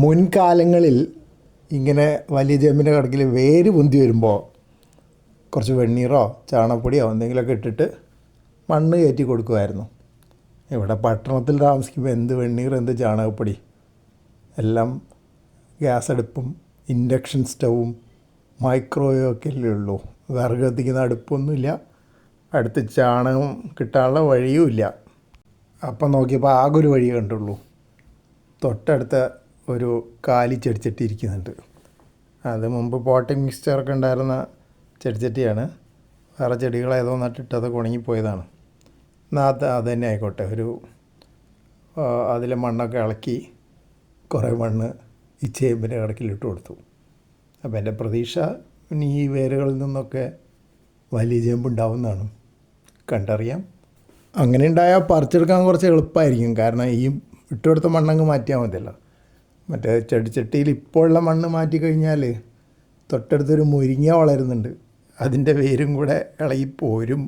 മുൻകാലങ്ങളിൽ ഇങ്ങനെ വലിയ ചേമ്പിന്റെ കടക്കിൽ വേര് പൊന്തി വരുമ്പോൾ കുറച്ച് വെണ്ണീറോ ചാണകപ്പൊടിയോ എന്തെങ്കിലുമൊക്കെ ഇട്ടിട്ട് മണ്ണ് കയറ്റി കൊടുക്കുമായിരുന്നു. ഇവിടെ പട്ടണത്തിൽ താമസിക്കുമ്പോൾ എന്ത് വെണ്ണീർ എന്ത് ചാണകപ്പൊടി? എല്ലാം ഗ്യാസ് അടുപ്പും ഇൻഡക്ഷൻ സ്റ്റവും മൈക്രോവേവ് ഒക്കെ അല്ലേ ഉള്ളൂ. വിറക് കത്തിക്കുന്ന അടുപ്പൊന്നുമില്ല. അടുത്ത് ചാണകം കിട്ടാനുള്ള വഴിയുമില്ല. അപ്പം നോക്കിയപ്പോൾ ആകെ ഒരു വഴി കണ്ടുള്ളൂ. തൊട്ടടുത്ത ഒരു കാലി ചെടിച്ചട്ടി ഇരിക്കുന്നുണ്ട് അത് മുമ്പ് പോട്ടിംഗ് മിക്സ്ചറൊക്കെ ഉണ്ടായിരുന്ന ചെടിച്ചട്ടിയാണ്. വേറെ ചെടികളേതോ നട്ടിട്ട് അത് ഉണങ്ങിപ്പോയതാണ് എന്നാൽ അത് അത് തന്നെ ആയിക്കോട്ടെ. ഒരു അതിലെ മണ്ണൊക്കെ ഇളക്കി കുറേ മണ്ണ് ഈ ചേമ്പിന്റെ കടക്കിലിട്ട് കൊടുത്തു. അപ്പോൾ എന്റെ പ്രതീക്ഷ ഇനി ഈ വേരുകളിൽ നിന്നൊക്കെ വലിയ ചേമ്പ് ഉണ്ടാവുന്നതാണ് കണ്ടറിയാം. അങ്ങനെ ഉണ്ടായാൽ പറിച്ചെടുക്കാൻ കുറച്ച് എളുപ്പമായിരിക്കും. കാരണം ഈ ഇട്ടുകൊടുത്ത മണ്ണങ്ങ് മാറ്റിയാൽ മതിയല്ലോ. മറ്റേ ചെടിച്ചട്ടിയിൽ ഇപ്പോഴുള്ള മണ്ണ് മാറ്റി കഴിഞ്ഞാൽ തൊട്ടടുത്തൊരു മുരിങ്ങ വളരുന്നുണ്ട്. അതിന്റെ വേരും കൂടെ ഇളകി പോരും.